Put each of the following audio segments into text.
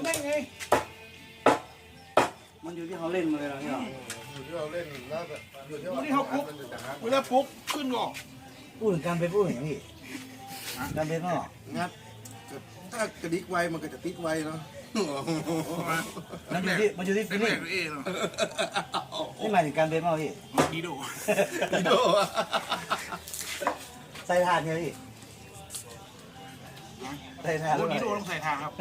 มได้ไง มันอยู่ที่เขาเล่นมาเลยนะพี่หรออยู่ที่เราเล่นแล้วแบบอยู่ที่วันนี้เขาปุ๊บมันจะหาเวลาปุ๊บขึ้นก่อนพูดถึงการเป็นพูดถึงพี่การเป็นก็งัดถ้ากระดิกไวมันก็จะติดไวเนาะมันอยู่ที่มันอยู่ที่ฟีลแรลิ่งกๆเองเนาะนี่หมายถึงการเป็นเปล่าพี่ดีโดดีโดใส่ทานเนี่ยพี่ ใส่ทานโอ้แล้วดีโดต้องใส่ทางครับ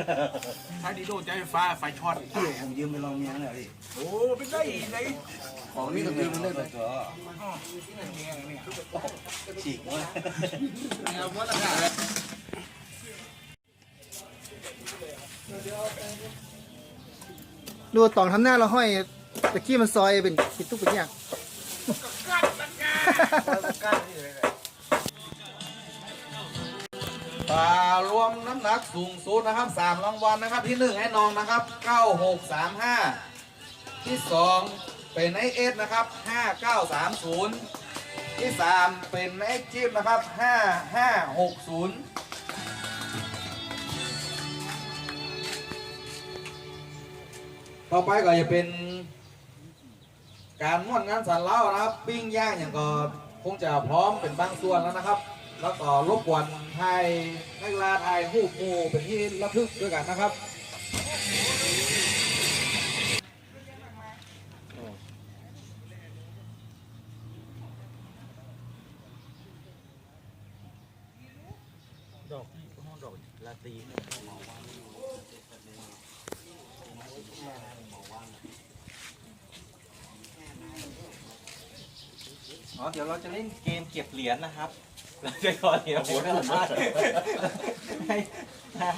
ถ้าดีโดจะไฟฟ้าไฟช็อตพี่ผมยืมไปลองเมียหน่อยพี่โอ้เป็นได้ไงของนี่ก็คือมันได้เลยตัวอ๋อเนี่ยเนี่ยฉีกเลยเอาว่าราคาดูต่องทำหน้าเราห้อยตะกี้มันซอยเป็นปิดตุ๊กเป็นอย่าง ปลารวมน้ำหนักสูงสุดนะครับสามรางวัลนะครับที่หนึ่งให้น้องนะครับเก้าหกสามห้าที่สองเป็นไอเอสนะครับห้าเก้าสามศูนย์ที่สามเป็นไอจิ๊บนะครับห้าห้าหกศูนย์ต่อไปก็จะเป็นการม่วนงานสันเล่านะครับ ปิ้งย่างอย่างก็คงจะพร้อมเป็นบางส่วนแล้วนะครับ แล้วก็รบกวนไทยนักกีฬาไทยหูปหมูเป็นที่ระทึกด้วยกันนะครับดอ๋องดอกลาตี เดี๋ยวเราจะเล่นเกมเก็บเหรียญนะครับ เราจะขอเหรียญผมสามารถให้นะ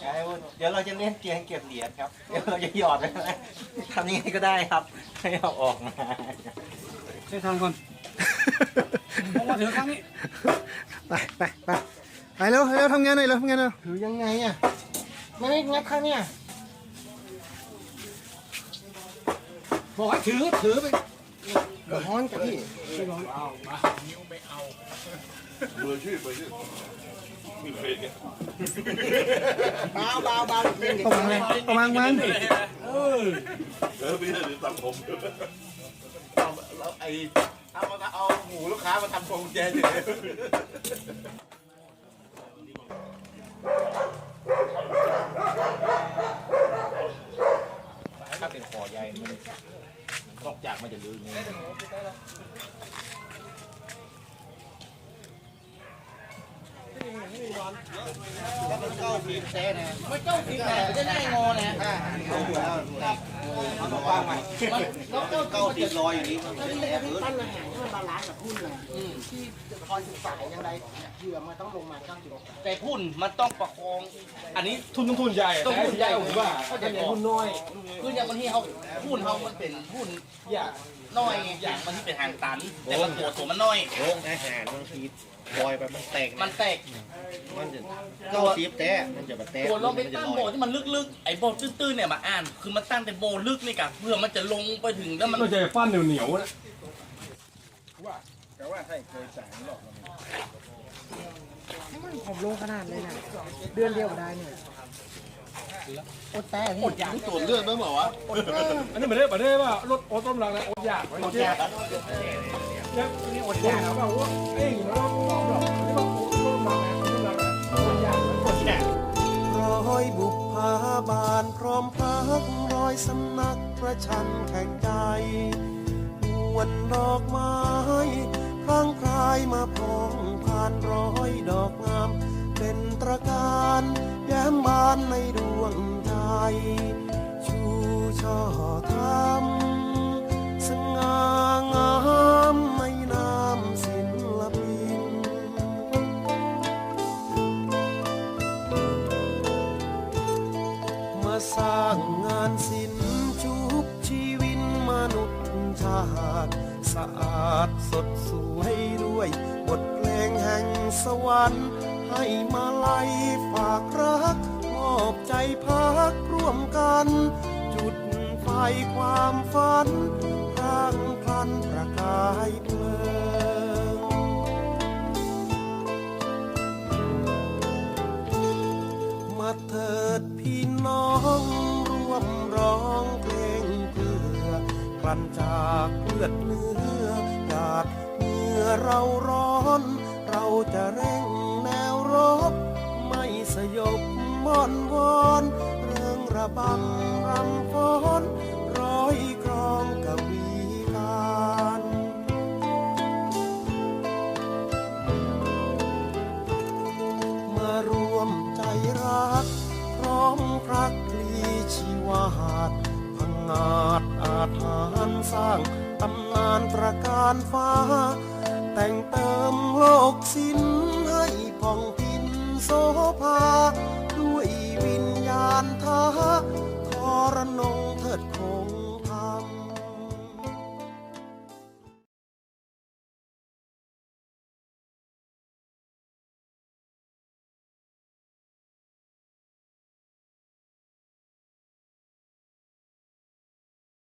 ไอ้วุฒิเดี๋ยวเราจะเล่นเกมเก็บเหรียญครับเดี๋ยวเราจะหยอดไปนะทำยังไงก็ได้ครับ ให้เอาออกมาใช้ทางก่อนผมมาถึงครั้งนี้ไปไปไปไปเร็วเร็วทำงานหน่อยเร็วทำงานหน่อยถือยังไงอะไม่ได้งัดข้างเนี่ยบอกให้ถือถือไป ร้อนกับพี่เอามานิ้วไม่เอาเบอร์ชื่อเบอร์ชื่อประมาณไหนประมาณวันแล้วไอ้เอามาเอาหูลูกค้ามาทำพวงแจเฉยถ้าเป็นคอใหญ่มัน ตอกจากมันจะลืมไงไม่เจ้าจริงแท้จะได้งอนะเอาตัวกว้างมาแล้วเจ้าเก้าติดรอยอยู่นี่ปั้นอาหารที่มัน บาลานซ์กับหุ้นเลยที่คอยศึกษาอย่างไรเหยื่อมันต้องลงมาเก้ากิโลกรัมแต่หุ้นมันต้องประคอง อันนี้ทุนทุนทุนใหญ่ต้องหุ้นใหญ่ผมว่าก็จะหุ้นน้อยคืออย่างบางทีเขาหุ้นเขามันเป็นหุ้นอย่าน้อยไงอย่างมันที่เป็นหางตัน แต่มันตัวตัวมันน้อยโรงอาหารบางทีปล่อยไปมันแตกมันแตกมันจะเก้าสิบแต่มันจะมาแตกตัวเราไปตั้งโบที่มันลึกๆไอ้โบตื้นๆเนี่ยมาอ่าน คือมันตั้งแต่โบลึกนี่กะเพื่อมันจะลงไปถึงแล้วมันเราจะฟันเหนียว เหนียวนะมันผมลงขนาดเลยนะเดือนเดียวก็ได้เนี่ยอดแต่พี่นี่ตรวจเลือดด้วยเหรอวะอันนี้เหมือนได้ประเทศว่ารถโอต้มรังนะอดอยากอดอยากเนี่ยนี่อดอยากแบบว่าเอ้ยเราต้องบอกนี่บอกโอต้มรังนะโอต้มรังนะอดอยากอดอยากร้อยบุพภาบานพร้อมพักร้อยสำนักประชันแข่งใจมวนดอกไม้พรา มาพองผ่านร้อยดอก สะอาดสดสวยด้วย บทเพลงแห่งสวรรค์ ให้มาไล่ฝากรักมอบใจพักร่วมกัน จุดไฟความฝันร่างพลันประกายเพลิงมาเถิดพี่น้องร่วมร้อง ลันจากเลือดเนื้อหยาดเมื่อเราร้อน เราจะเร่งแนวรบ ไม่สยบม่อนวอนเริงระบำรำฟ้อนร้อยกรองกวีการมารวมใจรักพร้อมพรักลีชีวาดพังงาดอาถา สร้างตำนานประการฟ้า แต่งเติมโลกสิ้นให้ผ่องพินโสภา ด้วยวิญญาณทาทรนงเถิด